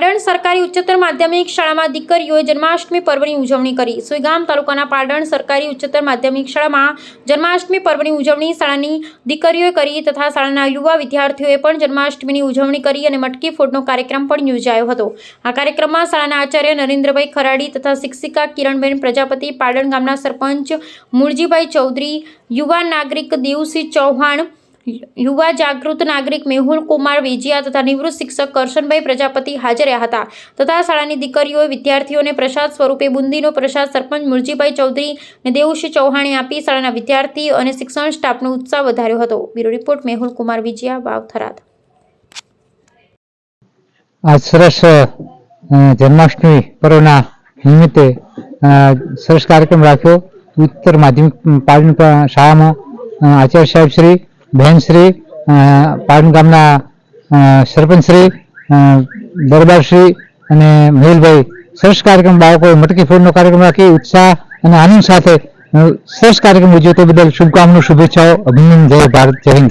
પાટણ સરકારી ઉચ્ચતર માધ્યમિક શાળામાં દીકરીઓએ જન્માષ્ટમી પર્વની ઉજવણી કરી. સુઈગામ તાલુકાના પાટણ સરકારી ઉચ્ચતર માધ્યમિક શાળામાં જન્માષ્ટમી પર્વની ઉજવણી શાળાની દીકરીઓએ કરી તથા શાળાના યુવા વિદ્યાર્થીઓએ પણ જન્માષ્ટમીની ઉજવણી કરી અને મટકી ફોડનો કાર્યક્રમ પણ યોજાયો હતો. આ કાર્યક્રમમાં શાળાના આચાર્ય નરેન્દ્રભાઈ ખરાડી તથા શિક્ષિકા કિરણબેન પ્રજાપતિ, પાટણ ગામના સરપંચ મૂળજીભાઈ ચૌધરી, યુવા નાગરિક દેવસિંહ ચૌહાણ યુવા જાગૃત નાગરિક મેહુલ કુમાર વેજિયા તથા નિવૃત્ત શિક્ષક કરશનભાઈ પ્રજાપતિ હાજર રહ્યા હતા. તથા શાળાની દીકરીઓએ વિદ્યાર્થીઓને પ્રસાદ સ્વરૂપે બુંદીનો પ્રસાદ સરપંચ મુરજીભાઈ ચૌધરી અને દેવુશ્રી ચૌહાણે આપી શાળાના વિદ્યાર્થી અને શિક્ષણ સ્ટાફનો ઉત્સાહ વધાર્યો હતો. બ્યુરો રિપોર્ટ, મેહુલ કુમાર વિજયા વાવ થરાદ આજ સરસ જન્માષ્ટમી પર્વના નિમિત્તે સરસ કાર્યક્રમ રાખ્યો. ઉત્તર માધ્યમિક પાટણ શાળામાં આચાર્ય સાહેબ શ્રી બહેનશ્રી પાટણ ગામના સરપંચશ્રી દરબારશ્રી અને મહેલભાઈ. સરસ કાર્યક્રમ બાળકોએ મટકી ફોડનો કાર્યક્રમ રાખી ઉત્સાહ અને આનંદ સાથે સરસ કાર્યક્રમ ઉજવ્યો. તે બદલ શુભકામના, શુભેચ્છાઓ, અભિનંદન. જય ભારત, જય હિન્દ.